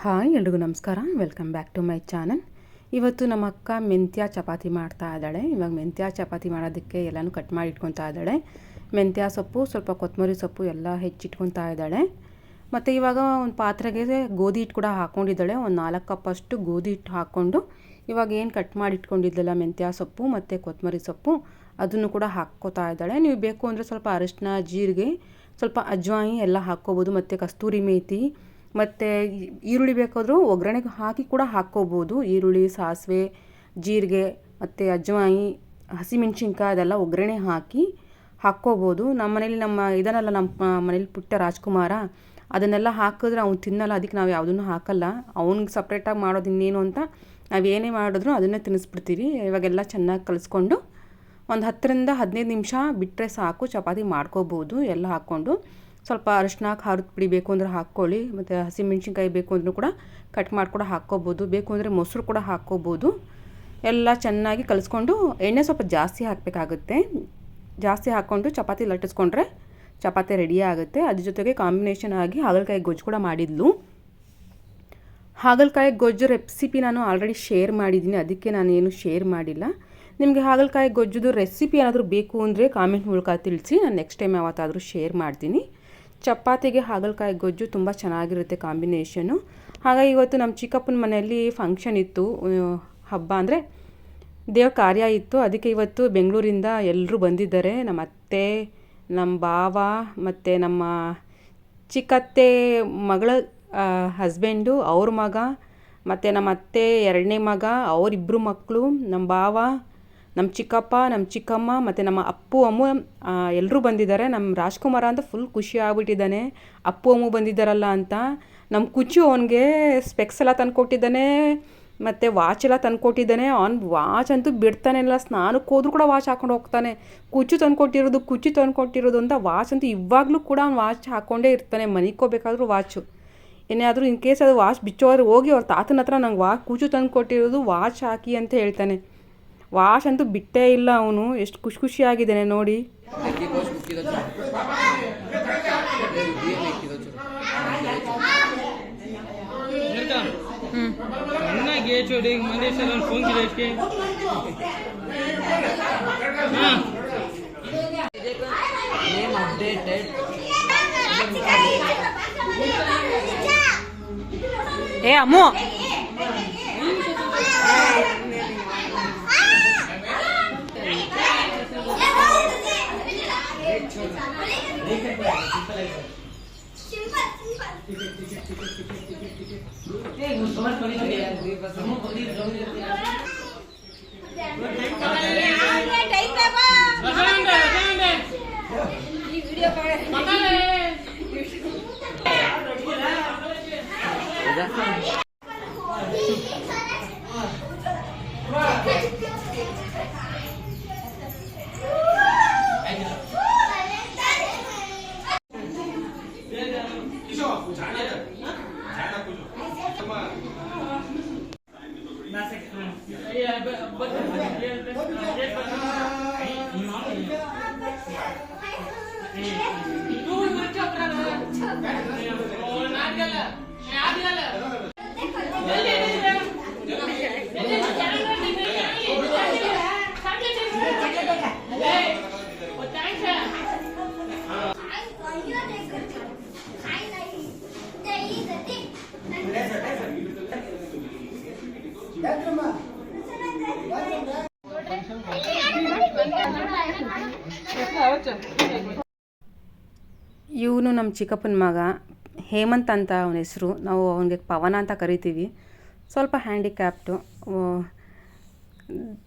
Hi, ಎಲ್ರಿಗೂ ನಮಸ್ಕಾರ. Welcome back to my channel ಇವತ್ತು ನಮ್ಮ ಅಕ್ಕ ಮೆಂತ್ಯ ಚಪಾತಿ ಮಾಡ್ತಾ ಇದ್ದಾಳೆ. ಇವಾಗ ಮೆಂತ್ಯ ಚಪಾತಿ ಮಾಡೋದಕ್ಕೆ ಎಲ್ಲನೂ ಕಟ್ ಮಾಡಿ ಇಟ್ಕೊತಾ ಇದ್ದಾಳೆ. ಮೆಂತ್ಯ ಸೊಪ್ಪು, ಸ್ವಲ್ಪ ಕೊತ್ತಂಬರಿ ಸೊಪ್ಪು ಎಲ್ಲ ಹೆಚ್ಚಿಟ್ಕೊತಾ ಇದ್ದಾಳೆ. ಮತ್ತು ಇವಾಗ ಒಂದು ಪಾತ್ರೆಗೆ ಗೋಧಿ ಹಿಟ್ಟು ಕೂಡ ಹಾಕ್ಕೊಂಡಿದ್ದಾಳೆ ಒಂದು ನಾಲ್ಕು ಕಪ್ಪಷ್ಟು ಗೋಧಿ ಹಿಟ್ಟು ಹಾಕ್ಕೊಂಡು ಇವಾಗ ಏನು ಕಟ್ ಮಾಡಿ ಇಟ್ಕೊಂಡಿದ್ದಲ್ಲ ಮೆಂತ್ಯ ಸೊಪ್ಪು ಮತ್ತು ಕೊತ್ತಂಬರಿ ಸೊಪ್ಪು, ಅದನ್ನು ಕೂಡ ಹಾಕ್ಕೋತಾ ಇದ್ದಾಳೆ. ನೀವು ಬೇಕು ಅಂದರೆ ಸ್ವಲ್ಪ ಅರಿಶಿನ ಜೀರಿಗೆ, ಸ್ವಲ್ಪ ಅಜ್ವಾಯಿ ಎಲ್ಲ ಹಾಕ್ಕೋಬೋದು. ಮತ್ತು ಕಸ್ತೂರಿ ಮೇಥಿ ಮತ್ತು ಈರುಳ್ಳಿ ಬೇಕಾದರೂ ಒಗ್ಗರಣೆಗೆ ಹಾಕಿ ಕೂಡ ಹಾಕ್ಕೋಬೋದು. ಈರುಳ್ಳಿ, ಸಾಸಿವೆ, ಜೀರಿಗೆ, ಮತ್ತು ಅಜ್ವಾಯಿ, ಹಸಿಮೆಣ್ಸಿನ್ಕಾಯಿ ಅದೆಲ್ಲ ಒಗ್ಗರಣೆ ಹಾಕಿ ಹಾಕ್ಕೋಬೋದು. ನಮ್ಮ ಮನೇಲಿ ನಮ್ಮ ಇದನ್ನೆಲ್ಲ, ನಮ್ಮ ಮನೇಲಿ ಪುಟ್ಟ ರಾಜ್ಕುಮಾರ ಅದನ್ನೆಲ್ಲ ಹಾಕಿದ್ರೆ ಅವ್ನು ತಿನ್ನಲ್ಲ, ಅದಕ್ಕೆ ನಾವು ಯಾವುದನ್ನು ಹಾಕಲ್ಲ. ಅವ್ನಿಗೆ ಸಪ್ರೇಟಾಗಿ ಮಾಡೋದು ಇನ್ನೇನು ಅಂತ ನಾವು ಏನೇ ಮಾಡಿದ್ರು ಅದನ್ನೇ ತಿನ್ನಿಸ್ಬಿಡ್ತೀವಿ. ಇವಾಗೆಲ್ಲ ಚೆನ್ನಾಗಿ ಕಲಿಸ್ಕೊಂಡು ಒಂದು ಹತ್ತರಿಂದ ಹದಿನೈದು ನಿಮಿಷ ಬಿಟ್ಟರೆ ಸಾಕು, ಚಪಾತಿ ಮಾಡ್ಕೋಬೋದು, ಎಲ್ಲ ಹಾಕ್ಕೊಂಡು. ಸ್ವಲ್ಪ ಅರಿಶಿನ ಖಾರದ ಪುಡಿ ಬೇಕು ಅಂದರೆ ಹಾಕ್ಕೊಳ್ಳಿ. ಮತ್ತು ಹಸಿಮೆಣ್ಸಿನ್ಕಾಯಿ ಬೇಕು ಅಂದರೂ ಕೂಡ ಕಟ್ ಮಾಡಿ ಕೂಡ ಹಾಕ್ಕೋಬೋದು. ಬೇಕು ಅಂದರೆ ಮೊಸರು ಕೂಡ ಹಾಕ್ಕೋಬೋದು. ಎಲ್ಲ ಚೆನ್ನಾಗಿ ಕಲಿಸ್ಕೊಂಡು ಎಣ್ಣೆ ಸ್ವಲ್ಪ ಜಾಸ್ತಿ ಹಾಕಬೇಕಾಗುತ್ತೆ. ಜಾಸ್ತಿ ಹಾಕ್ಕೊಂಡು ಚಪಾತಿ ಲಟ್ಟಿಸ್ಕೊಂಡ್ರೆ ಚಪಾತಿ ರೆಡಿ ಆಗುತ್ತೆ. ಅದ್ರ ಜೊತೆಗೆ ಕಾಂಬಿನೇಷನ್ ಆಗಿ ಹಾಗಲಕಾಯಿ ಗೊಜ್ಜು ಕೂಡ ಮಾಡಿದ್ಲು. ಹಾಗಲಕಾಯಿ ಗೊಜ್ಜು ರೆಸಿಪಿ ನಾನು ಆಲ್ರೆಡಿ ಶೇರ್ ಮಾಡಿದ್ದೀನಿ. ಅದಕ್ಕೆ ನಾನು ಏನು ಶೇರ್ ಮಾಡಿಲ್ಲ. ನಿಮಗೆ ಹಾಗಲಕಾಯಿ ಗೊಜ್ಜುದು ರೆಸಿಪಿ ಏನಾದರೂ ಬೇಕು ಅಂದರೆ ಕಾಮೆಂಟ್ ಮೂಲಕ ತಿಳಿಸಿ. ನಾನು ನೆಕ್ಸ್ಟ್ ಟೈಮ್ ಯಾವತ್ತಾದರೂ ಶೇರ್ ಮಾಡ್ತೀನಿ. ಚಪಾತಿಗೆ ಹಾಗಲಕಾಯಿ ಗೊಜ್ಜು ತುಂಬ ಚೆನ್ನಾಗಿರುತ್ತೆ ಕಾಂಬಿನೇಷನು. ಹಾಗಾಗಿ ಇವತ್ತು ನಮ್ಮ ಚಿಕ್ಕಪ್ಪನ ಮನೆಯಲ್ಲಿ ಫಂಕ್ಷನ್ ಇತ್ತು ಹಬ್ಬ ಅಂದರೆ ದೇವ್ರ ಕಾರ್ಯ ಇತ್ತು. ಅದಕ್ಕೆ ಇವತ್ತು ಬೆಂಗಳೂರಿಂದ ಎಲ್ಲರೂ ಬಂದಿದ್ದಾರೆ. ನಮ್ಮ ಅತ್ತೆ, ನಮ್ಮ ಭಾವ ಮತ್ತು ನಮ್ಮ ಚಿಕ್ಕತ್ತೆ ಮಗಳ ಹಸ್ಬೆಂಡು ಅವ್ರ ಮಗ ಮತ್ತು ನಮ್ಮ ಅತ್ತೆ ಎರಡನೇ ಮಗ ಅವರಿಬ್ಬರು ಮಕ್ಕಳು, ನಮ್ಮ ಭಾವ ನಮ್ಮ ಚಿಕ್ಕಪ್ಪ ನಮ್ಮ ಚಿಕ್ಕಮ್ಮ ಮತ್ತು ನಮ್ಮ ಅಪ್ಪು, ಅಮ್ಮು ಎಲ್ಲರೂ ಬಂದಿದ್ದಾರೆ. ನಮ್ಮ ರಾಜ್ಕುಮಾರ ಅಂತ ಫುಲ್ ಖುಷಿ ಆಗ್ಬಿಟ್ಟಿದ್ದಾನೆ. ಅಪ್ಪು, ಅಮ್ಮು ಬಂದಿದ್ದಾರಲ್ಲ ಅಂತ. ನಮ್ಮ ಕುಚ್ಚು ಅವನಿಗೆ ಸ್ಪೆಕ್ಸ್ ಎಲ್ಲ ತಂದುಕೊಟ್ಟಿದ್ದಾನೆ ಮತ್ತು ವಾಚ್ ಎಲ್ಲ ತಂದುಕೊಟ್ಟಿದ್ದಾನೆ ಅವ್ನು ವಾಚ್ ಅಂತೂ ಬಿಡ್ತಾನೆ ಇಲ್ಲ. ಸ್ನಾನಕ್ಕೆ ಹೋದ್ರೂ ಕೂಡ ವಾಚ್ ಹಾಕೊಂಡು ಹೋಗ್ತಾನೆ. ಕುಚ್ಚು ತಂದುಕೊಟ್ಟಿರೋದು ಕುಚ್ಚು ತಂದುಕೊಟ್ಟಿರೋದು ಅಂತ ವಾಚ್ ಅಂತೂ ಇವಾಗಲೂ ಕೂಡ ಅವ್ನು ವಾಚ್ ಹಾಕ್ಕೊಂಡೇ ಇರ್ತಾನೆ. ಮನಿಕೋಬೇಕಾದ್ರೂ ವಾಚು ಏನಾದರೂ ಇನ್ ಕೇಸ್ ಅದು ವಾಚ್ ಬಿಚ್ಚೋದ್ರೆ ಹೋಗಿ ಅವ್ರ ತಾತನ ಹತ್ರ ನಂಗೆ ವಾ, ಕುಚ್ಚು ತಂದು ಕೊಟ್ಟಿರೋದು ವಾಚ್ ಹಾಕಿ ಅಂತ ಹೇಳ್ತಾನೆ. ವಾಶ್ ಅಂತೂ ಬಿಟ್ಟೇ ಇಲ್ಲ ಅವನು. ಎಷ್ಟು ಖುಷಿ ಖುಷಿಯಾಗಿದ್ದಾನೆ ನೋಡಿ. ಏ ಚೋಡಿ ভিডিও ಇವನು ನಮ್ಮ ಚಿಕ್ಕಪ್ಪನ ಮಗ. ಹೇಮಂತ್ ಅಂತ ಅವನ ಹೆಸರು. ನಾವು ಅವನಿಗೆ ಪವನ ಅಂತ ಕರಿತೀವಿ. ಸ್ವಲ್ಪ ಹ್ಯಾಂಡಿಕ್ಯಾಪ್ಟು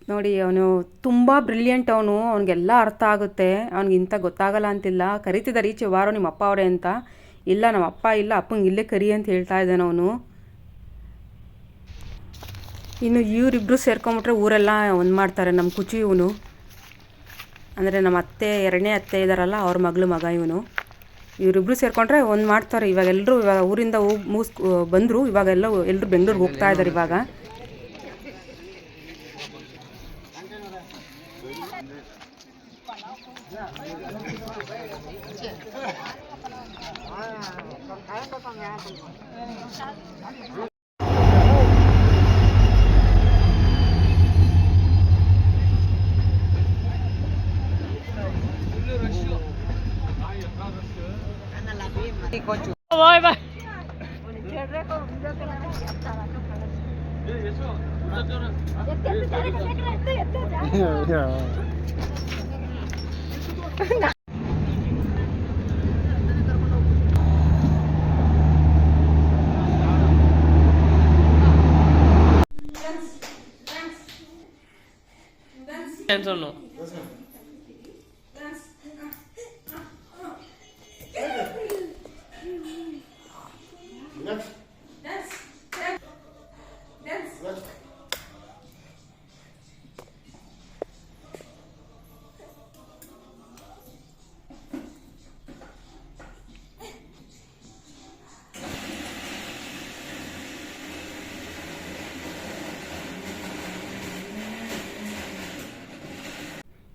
ನೋಡಿ ಅವನು ತುಂಬ ಬ್ರಿಲಿಯಂಟ್ ಅವನು. ಅವನಿಗೆಲ್ಲ ಅರ್ಥ ಆಗುತ್ತೆ. ಅವ್ನಿಗೆ ಇಂಥ ಗೊತ್ತಾಗಲ್ಲ ಅಂತಿಲ್ಲ. ಕರಿತಿದ್ದಾರೆ ಈಚೆ ವಾರೋ ನಿಮ್ಮ ಅಪ್ಪ ಅವರೇ ಅಂತ. ಇಲ್ಲ, ನಮ್ಮ ಅಪ್ಪ ಇಲ್ಲ, ಅಪ್ಪಂಗೆ ಇಲ್ಲೇ ಕರಿ ಅಂತ ಹೇಳ್ತಾ ಇದ್ದಾನೆ ಅವನು. ಇನ್ನು ಇವರಿಬ್ಬರು ಸೇರ್ಕೊಂಬಿಟ್ರೆ ಊರೆಲ್ಲ ಒಂದು ಮಾಡ್ತಾರೆ ನಮ್ಮ ಕುಚಿ ಇವನು. ಅಂದರೆ ನಮ್ಮ ಅತ್ತೆ, ಎರಡನೇ ಅತ್ತೆ ಇದ್ದಾರಲ್ಲ ಅವ್ರ ಮಗಳು ಮಗ ಇವನು. ಇವರಿಬ್ಬರು ಸೇರಿಕೊಂಡ್ರೆ ಒಂದು ಮಾಡ್ತಾರೆ. ಇವಾಗ ಎಲ್ಲರೂ ಇವಾಗ ಊರಿಂದ ಹೋಗಿ ಮುಗಿಸ್ ಬಂದರು. ಇವಾಗೆಲ್ಲ ಎಲ್ಲರೂ ಬೆಂಗಳೂರಿಗೆ ಹೋಗ್ತಾ ಇದ್ದಾರೆ ಇವಾಗ. no.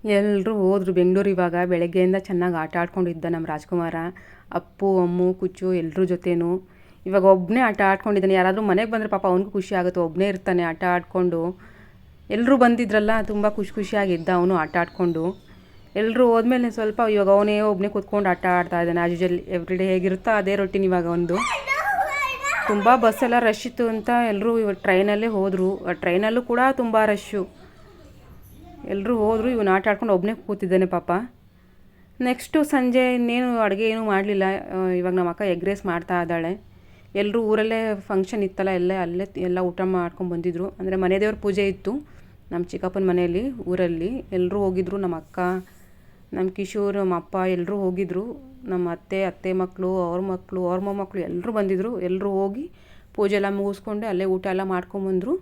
ಎಲ್ಲರೂ ಹೋದ್ರು ಬೆಂಗಳೂರು ಇವಾಗ, ಬೆಳಗ್ಗೆಯಿಂದ ಚೆನ್ನಾಗಿ ಆಟ ಆಡ್ಕೊಂಡಿದ್ದ ನಮ್ಮ ರಾಜ್ಕುಮಾರ, ಅಪ್ಪು, ಅಮ್ಮು, ಕುಚ್ಚು ಎಲ್ಲರ ಜೊತೆನೂ. ಇವಾಗ ಒಬ್ಬನೇ ಆಟ ಆಡ್ಕೊಂಡಿದ್ದಾನೆ, ಯಾರಾದರೂ ಮನೆಗೆ ಬಂದರೆ ಪಾಪ ಅವನಿಗೂ ಖುಷಿ ಆಗುತ್ತೆ ಒಬ್ಬನೇ ಇರ್ತಾನೆ ಆಟ ಆಡಿಕೊಂಡು. ಎಲ್ಲರೂ ಬಂದಿದ್ರಲ್ಲ, ತುಂಬ ಖುಷಿ ಖುಷಿಯಾಗಿದ್ದ ಅವನು ಆಟ ಆಡಿಕೊಂಡು. ಎಲ್ಲರೂ ಹೋದ್ಮೇಲೆ ಸ್ವಲ್ಪ ಇವಾಗ ಅವನೇ ಒಬ್ಬನೇ ಕೂತ್ಕೊಂಡು ಆಟ ಆಡ್ತಾ ಇದ್ದಾನೆ ಆಸ್ ಯೂಜಲ್ ಎವ್ರಿ ಡೇ ಹೇಗಿರುತ್ತೋ ಅದೇ ರೊಟೀನ್ ಇವಾಗ ಒಂದು. ತುಂಬ ಬಸ್ಸೆಲ್ಲ ರಶ್ ಇತ್ತು ಅಂತ ಎಲ್ಲರೂ ಇವಾಗ ಟ್ರೈನಲ್ಲೇ ಹೋದರು. ಟ್ರೈನಲ್ಲೂ ಕೂಡ ತುಂಬ ರಶ್ಶು ಎಲ್ಲರೂ ಹೋದರು, ಇವನು ಆಟ ಆಡ್ಕೊಂಡು ಒಬ್ಬನೇ ಕೂತಿದ್ದಾನೆ ಪಾಪ. ನೆಕ್ಸ್ಟು ಸಂಜೆ ಇನ್ನೇನು ಅಡುಗೆ ಏನೂ ಮಾಡಲಿಲ್ಲ. ಇವಾಗ ನಮ್ಮ ಅಕ್ಕ ಎಗ್ ರೈಸ್ ಮಾಡ್ತಾ ಇದ್ದಾಳೆ. ಎಲ್ಲರೂ ಊರಲ್ಲೇ ಫಂಕ್ಷನ್ ಇತ್ತಲ್ಲ, ಎಲ್ಲೇ, ಅಲ್ಲೇ ಎಲ್ಲ ಊಟ ಮಾಡ್ಕೊಂಡು ಬಂದಿದ್ರು. ಅಂದರೆ ಮನೆ ದೇವ್ರ ಪೂಜೆ ಇತ್ತು ನಮ್ಮ ಚಿಕ್ಕಪ್ಪನ ಮನೆಯಲ್ಲಿ, ಊರಲ್ಲಿ. ಎಲ್ಲರೂ ಹೋಗಿದ್ರು, ನಮ್ಮ ಅಕ್ಕ, ನಮ್ಮ ಕಿಶೋರ್, ನಮ್ಮ ಅಪ್ಪ ಎಲ್ಲರೂ ಹೋಗಿದ್ರು. ನಮ್ಮ ಅತ್ತೆ ಅತ್ತೆ ಮಕ್ಕಳು ಅವ್ರ ಮಕ್ಕಳು ಅವ್ರ ಮೊಮ್ಮಕ್ಕಳು ಎಲ್ಲರೂ ಬಂದಿದ್ದರು ಎಲ್ಲರೂ ಹೋಗಿ ಪೂಜೆ ಎಲ್ಲ ಮುಗಿಸ್ಕೊಂಡು ಅಲ್ಲೇ ಊಟ ಎಲ್ಲ ಮಾಡ್ಕೊಂಬಂದರು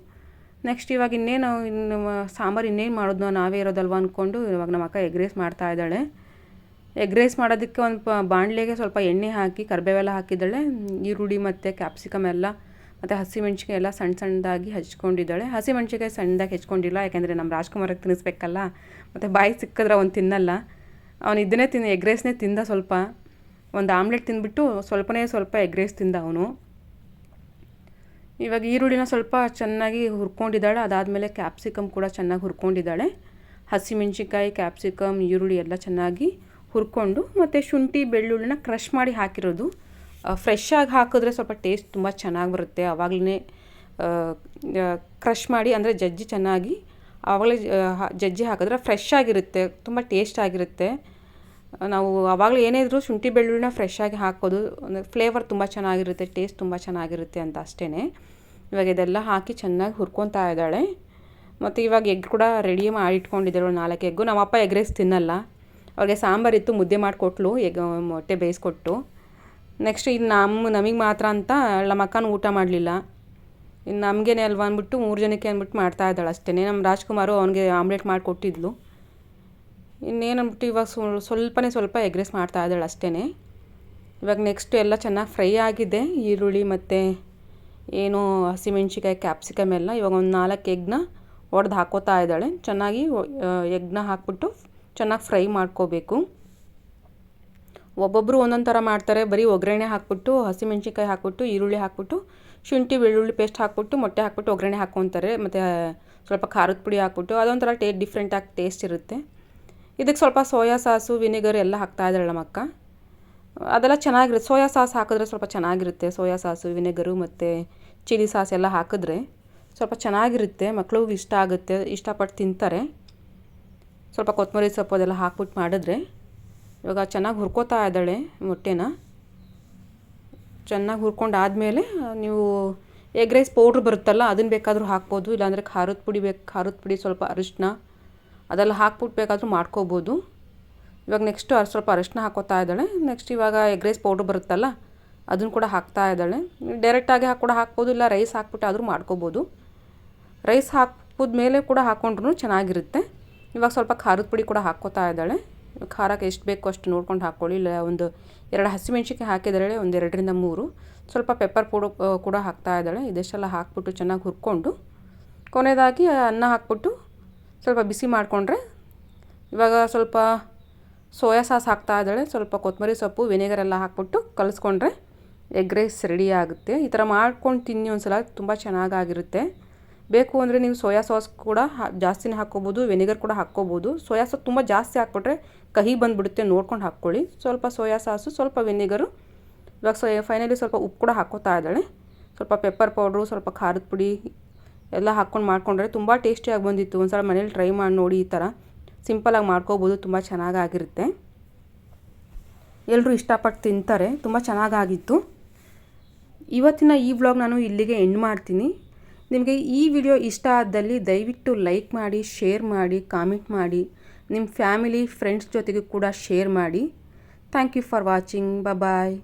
ನೆಕ್ಸ್ಟ್ ಇವಾಗ ಇನ್ನೇನು ಇನ್ನು ಸಾಂಬಾರು ಇನ್ನೇನು ಮಾಡೋದು ನಾವೇ ಇರೋದಲ್ವ ಅಂದ್ಕೊಂಡು ಇವಾಗ ನಮ್ಮ ಅಕ್ಕ ಎಗ್ ರೈಸ್ ಮಾಡ್ತಾ ಇದ್ದಾಳೆ. ಎಗ್ ರೈಸ್ ಮಾಡೋದಕ್ಕೆ ಒಂದು ಪ, ಬಾಣಲೆಗೆ ಸ್ವಲ್ಪ ಎಣ್ಣೆ ಹಾಕಿ, ಕರಿಬೇವೆಲ್ಲ ಹಾಕಿದ್ದಾಳೆ. ಈರುಳ್ಳಿ ಮತ್ತು ಕ್ಯಾಪ್ಸಿಕಮ್ ಎಲ್ಲ, ಮತ್ತು ಹಸಿಮೆಣ್ಸಿಕಾಯಿ ಎಲ್ಲ ಸಣ್ಣ ಸಣ್ಣದಾಗಿ ಹಚ್ಕೊಂಡಿದ್ದಾಳೆ. ಹಸಿಮೆಣ್ಸಿಕಾಯಿ ಸಣ್ಣದಾಗಿ ಹೆಚ್ಕೊಂಡಿಲ್ಲ, ಯಾಕೆಂದರೆ ನಮ್ಮ ರಾಜ್ಕುಮಾರಿಗೆ ತಿನ್ನಿಸ್ಬೇಕಲ್ಲ. ಮತ್ತು ಬಾಯಿ ಸಿಕ್ಕಿದ್ರೆ ಅವ್ನು ತಿನ್ನಲ್ಲ. ಅವನು ಇದನ್ನೇ ತಿನ್ನ ಎಗ್ ರೈಸ್ನೇ ತಿಂದ ಸ್ವಲ್ಪ, ಒಂದು ಆಮ್ಲೆಟ್ ತಿಂದ್ಬಿಟ್ಟು ಸ್ವಲ್ಪನೇ ಸ್ವಲ್ಪ ಎಗ್ ರೈಸ್ ತಿಂದ ಅವನು. ಇವಾಗ ಈರುಳ್ಳಿನ ಸ್ವಲ್ಪ ಚೆನ್ನಾಗಿ ಹುರ್ಕೊಂಡಿದ್ದಾಳೆ. ಅದಾದಮೇಲೆ ಕ್ಯಾಪ್ಸಿಕಮ್ ಕೂಡ ಚೆನ್ನಾಗಿ ಹುರ್ಕೊಂಡಿದ್ದಾಳೆ. ಹಸಿಮೆಣ್ಸಿಕಾಯಿ ಕ್ಯಾಪ್ಸಿಕಮ್ ಈರುಳ್ಳಿ ಎಲ್ಲ ಚೆನ್ನಾಗಿ ಹುರ್ಕೊಂಡು ಮತ್ತು ಶುಂಠಿ, ಬೆಳ್ಳುಳ್ಳಿನ ಕ್ರಷ್ ಮಾಡಿ ಹಾಕಿರೋದು. ಫ್ರೆಶ್ ಆಗಿ ಹಾಕಿದ್ರೆ ಸ್ವಲ್ಪ ಟೇಸ್ಟ್ ತುಂಬ ಚೆನ್ನಾಗಿ ಬರುತ್ತೆ. ಆವಾಗಲೇ ಕ್ರಷ್ ಮಾಡಿ ಅಂದರೆ ಜಜ್ಜಿ ಚೆನ್ನಾಗಿ ಆವಾಗಲೇ ಜಜ್ಜಿ ಹಾಕಿದ್ರೆ ಫ್ರೆಶ್ ಆಗಿರುತ್ತೆ. ತುಂಬ ಟೇಸ್ಟ್ ಆಗಿರುತ್ತೆ. ನಾವು ಆವಾಗಲೇ ಏನೇ ಇದ್ರೂ ಶುಂಠಿ, ಬೆಳ್ಳುಳ್ಳಿನ ಫ್ರೆಶ್ ಆಗಿ ಹಾಕೋದು ಫ್ಲೇವರ್ ತುಂಬ ಚೆನ್ನಾಗಿರುತ್ತೆ ಟೇಸ್ಟ್ ತುಂಬ ಚೆನ್ನಾಗಿರುತ್ತೆ ಅಂತ ಅಷ್ಟೇ ಇವಾಗ ಇದೆಲ್ಲ ಹಾಕಿ ಚೆನ್ನಾಗಿ ಹುರ್ಕೊತಾ ಇದ್ದಾಳೆ. ಮತ್ತು ಇವಾಗ ಎಗ್ ಕೂಡ ರೆಡಿ ಮಾಡಿ ಇಟ್ಕೊಂಡಿದ್ದಾಳೆ ನಾಲ್ಕು ಎಗ್ಗು. ನಮ್ಮಪ್ಪ ಎಗ್ ರೈಸ್ ತಿನ್ನಲ್ಲ. ಅವ್ರಿಗೆ ಸಾಂಬಾರಿತ್ತು ಮುದ್ದೆ ಮಾಡಿಕೊಟ್ಲು, ಎಗ್, ಮೊಟ್ಟೆ ಬೇಯಿಸ್ಕೊಟ್ಟು. ನೆಕ್ಸ್ಟ್ ಇದು ನಮ್ಮ ನಮಗೆ ಮಾತ್ರ ಅಂತ ನಮ್ಮ ಅಕ್ಕನೂ ಊಟ ಮಾಡಲಿಲ್ಲ. ಇನ್ನು ನಮಗೇನೆ ಅಲ್ವಾ ಅಂದ್ಬಿಟ್ಟು ಮೂರು ಜನಕ್ಕೆ ಅಂದ್ಬಿಟ್ಟು ಮಾಡ್ತಾ ಇದ್ದಾಳೆ ಅಷ್ಟೇ ನಮ್ಮ ರಾಜ್ಕುಮಾರು ಅವನಿಗೆ ಆಮ್ಲೆಟ್ ಮಾಡಿಕೊಟ್ಟಿದ್ಲು. ಇನ್ನೇನಂದ್ಬಿಟ್ಟು ಇವಾಗ ಸ್ವಲ್ಪನೇ ಸ್ವಲ್ಪ ಎಗ್ ರೈಸ್ ಮಾಡ್ತಾ ಇದ್ದಾಳೆ ಅಷ್ಟೇ ಇವಾಗ ನೆಕ್ಸ್ಟ್ ಎಲ್ಲ ಚೆನ್ನಾಗಿ ಫ್ರೈ ಆಗಿದೆ. ಈರುಳ್ಳಿ ಮತ್ತು ಏನು ಹಸಿಮೆಣ್ಸಿಕಾಯಿ ಕ್ಯಾಪ್ಸಿಕಮ್ ಎಲ್ಲ ಇವಾಗ ಒಂದು ನಾಲ್ಕು ಎಗ್ನ ಒಡೆದು ಹಾಕೋತಾ ಇದ್ದಾಳೆ. ಚೆನ್ನಾಗಿ ಎಗ್ನ ಹಾಕ್ಬಿಟ್ಟು ಚೆನ್ನಾಗಿ ಫ್ರೈ ಮಾಡ್ಕೋಬೇಕು. ಒಬ್ಬೊಬ್ಬರು ಒಂದೊಂದು ಥರ ಮಾಡ್ತಾರೆ. ಬರೀ ಒಗ್ಗರಣೆ ಹಾಕ್ಬಿಟ್ಟು ಹಸಿಮೆಣ್ಸಿಕಾಯಿ ಹಾಕ್ಬಿಟ್ಟು, ಈರುಳ್ಳಿ ಹಾಕ್ಬಿಟ್ಟು, ಶುಂಠಿ, ಬೆಳ್ಳುಳ್ಳಿ ಪೇಸ್ಟ್ ಹಾಕ್ಬಿಟ್ಟು, ಮೊಟ್ಟೆ ಹಾಕ್ಬಿಟ್ಟು ಒಗ್ಗರಣೆ ಹಾಕ್ಕೊತಾರೆ. ಮತ್ತು ಸ್ವಲ್ಪ ಖಾರದ ಪುಡಿ ಹಾಕ್ಬಿಟ್ಟು ಅದೊಂಥರ ಟೇ ಡಿಫ್ರೆಂಟಾಗಿ ಟೇಸ್ಟ್ ಇರುತ್ತೆ. ಇದಕ್ಕೆ ಸ್ವಲ್ಪ ಸೋಯಾ ಸಾಸು ವಿನೆಗರ್ ಎಲ್ಲ ಹಾಕ್ತಾ ಇದ್ದಾಳೆ ಅದೆಲ್ಲ ಚೆನ್ನಾಗಿರುತ್ತೆ. ಸೋಯಾ ಸಾಸ್ ಹಾಕಿದ್ರೆ ಸ್ವಲ್ಪ ಚೆನ್ನಾಗಿರುತ್ತೆ. ಸೋಯಾ ಸಾಸು, ವಿನೆಗರು ಮತ್ತು ಚಿಲ್ಲಿ ಸಾಸ್ ಎಲ್ಲ ಹಾಕಿದ್ರೆ ಸ್ವಲ್ಪ ಚೆನ್ನಾಗಿರುತ್ತೆ. ಮಕ್ಕಳು ಇಷ್ಟ ಆಗುತ್ತೆ. ಇಷ್ಟಪಟ್ಟು ತಿಂತಾರೆ. ಸ್ವಲ್ಪ ಕೊತ್ತಂಬರಿ ಸೊಪ್ಪು ಅದೆಲ್ಲ ಹಾಕ್ಬಿಟ್ಟು ಮಾಡಿದ್ರೆ ಇವಾಗ ಚೆನ್ನಾಗಿ ಹುರ್ಕೋತಾ ಇದ್ದಾಳೆ ಮೊಟ್ಟೆನ. ಚೆನ್ನಾಗಿ ಹುರ್ಕೊಂಡು ಆದಮೇಲೆ ನೀವು ಎಗ್ ರೈಸ್ ಪೌಡ್ರ್ ಬರುತ್ತಲ್ಲ, ಅದನ್ನು ಬೇಕಾದರೂ ಹಾಕ್ಬೋದು. ಇಲ್ಲಾಂದರೆ ಖಾರದ ಪುಡಿ ಬೇಕು, ಖಾರದ ಪುಡಿ ಸ್ವಲ್ಪ ಅರಿಶಿನ ಅದೆಲ್ಲ ಹಾಕ್ಬಿಟ್ಟು ಬೇಕಾದರೂ ಮಾಡ್ಕೋಬೋದು. ಇವಾಗ ನೆಕ್ಸ್ಟು ಸ್ವಲ್ಪ ಅರಿಶಿನ ಹಾಕೋತಾ ಇದ್ದಾಳೆ. ನೆಕ್ಸ್ಟ್ ಇವಾಗ ಎಗ್ ರೈಸ್ ಪೌಡ್ರ್ ಬರುತ್ತಲ್ಲ ಅದನ್ನು ಕೂಡ ಹಾಕ್ತಾ ಇದ್ದಾಳೆ. ಡೈರೆಕ್ಟಾಗಿ ಹಾಕಿ ಕೂಡ ಹಾಕ್ಬೋದು, ಇಲ್ಲ ರೈಸ್ ಹಾಕ್ಬಿಟ್ಟು ಆದರೂ ಮಾಡ್ಕೋಬೋದು. ರೈಸ್ ಹಾಕಿದ ಮೇಲೆ ಕೂಡ ಹಾಕ್ಕೊಂಡ್ರೂ ಚೆನ್ನಾಗಿರುತ್ತೆ. ಇವಾಗ ಸ್ವಲ್ಪ ಖಾರದ ಪುಡಿ ಕೂಡ ಹಾಕ್ಕೋತಾ ಇದ್ದಾಳೆ. ಖಾರಕ್ಕೆ ಎಷ್ಟು ಬೇಕೋ ಅಷ್ಟು ನೋಡ್ಕೊಂಡು ಹಾಕ್ಕೊಳ್ಳಿ. ಇಲ್ಲ, ಒಂದು ಎರಡು ಹಸಿಮೆಣ್ಸಿಕಾಯಿ ಹಾಕಿದ್ದಾಳೆ ಒಂದು ಎರಡರಿಂದ ಮೂರು. ಸ್ವಲ್ಪ ಪೆಪ್ಪರ್ ಪೌಡ್ ಕೂಡ ಹಾಕ್ತಾ ಇದ್ದಾಳೆ. ಇದೆಷ್ಟೆಲ್ಲ ಹಾಕ್ಬಿಟ್ಟು ಚೆನ್ನಾಗಿ ಹುರ್ಕೊಂಡು ಕೊನೆಯದಾಗಿ ಅನ್ನ ಹಾಕ್ಬಿಟ್ಟು ಸ್ವಲ್ಪ ಬಿಸಿ ಮಾಡಿಕೊಂಡ್ರೆ ಇವಾಗ ಸ್ವಲ್ಪ ಸೋಯಾ ಸಾಸ್ ಹಾಕ್ತಾ ಇದ್ದಾಳೆ. ಸ್ವಲ್ಪ ಕೊತ್ತಂಬರಿ ಸೊಪ್ಪು ವಿನೆಗರ್ ಎಲ್ಲ ಹಾಕ್ಬಿಟ್ಟು ಕಲಿಸ್ಕೊಂಡ್ರೆ ಎಗ್ ರೈಸ್ ರೆಡಿ ಆಗುತ್ತೆ. ಈ ಥರ ಮಾಡ್ಕೊಂಡು ತಿನ್ನಿ ಒಂದ್ಸಲ, ತುಂಬ ಚೆನ್ನಾಗಾಗಿರುತ್ತೆ. ಬೇಕು ಅಂದರೆ ನೀವು ಸೋಯಾ ಸಾಸ್ ಕೂಡ ಜಾಸ್ತಿನೇ ಹಾಕ್ಕೋಬೋದು, ವಿನೆಗರ್ ಕೂಡ ಹಾಕ್ಕೋಬೋದು. ಸೋಯಾ ಸಾಸ್ ತುಂಬ ಜಾಸ್ತಿ ಹಾಕ್ಕೊಟ್ರೆ ಕಹಿ ಬಂದುಬಿಡುತ್ತೆ, ನೋಡ್ಕೊಂಡು ಹಾಕ್ಕೊಳ್ಳಿ. ಸ್ವಲ್ಪ ಸೋಯಾ ಸಾಸು, ಸ್ವಲ್ಪ ವೆನಿಗರು. ಇವಾಗ ಸೊ ಫೈನಲಿ ಸ್ವಲ್ಪ ಉಪ್ಪು ಕೂಡ ಹಾಕೋತಾ ಇದ್ದಾಳೆ. ಸ್ವಲ್ಪ ಪೆಪ್ಪರ್ ಪೌಡ್ರು ಸ್ವಲ್ಪ ಖಾರದ ಪುಡಿ ಎಲ್ಲ ಹಾಕ್ಕೊಂಡು ಮಾಡಿಕೊಂಡ್ರೆ ತುಂಬ ಟೇಸ್ಟಿಯಾಗಿ ಬಂದಿತ್ತು. ಒಂದ್ಸಲ ಮನೇಲಿ ಟ್ರೈ ಮಾಡಿ ನೋಡಿ ಈ ಥರ. ಸಿಂಪಲಾಗಿ ಮಾಡ್ಕೋಬೋದು, ತುಂಬ ಚೆನ್ನಾಗಾಗಿರುತ್ತೆ ಎಲ್ಲರೂ ಇಷ್ಟಪಟ್ಟು ತಿಂತಾರೆ, ತುಂಬ ಚೆನ್ನಾಗಾಗಿತ್ತು ಇವತ್ತಿನ ಈ ವ್ಲಾಗ್ ನಾನು ಇಲ್ಲಿಗೆ ಎಂಡ್ ಮಾಡ್ತೀನಿ. ನಿಮಗೆ ಈ ವಿಡಿಯೋ ಇಷ್ಟ ಆದಲ್ಲಿ ದಯವಿಟ್ಟು ಲೈಕ್ ಮಾಡಿ, ಶೇರ್ ಮಾಡಿ, ಕಾಮೆಂಟ್ ಮಾಡಿ ನಿಮ್ಮ ಫ್ಯಾಮಿಲಿ, ಫ್ರೆಂಡ್ಸ್ ಜೊತೆಗೂ ಕೂಡ ಶೇರ್ ಮಾಡಿ. Thank you for watching. Bye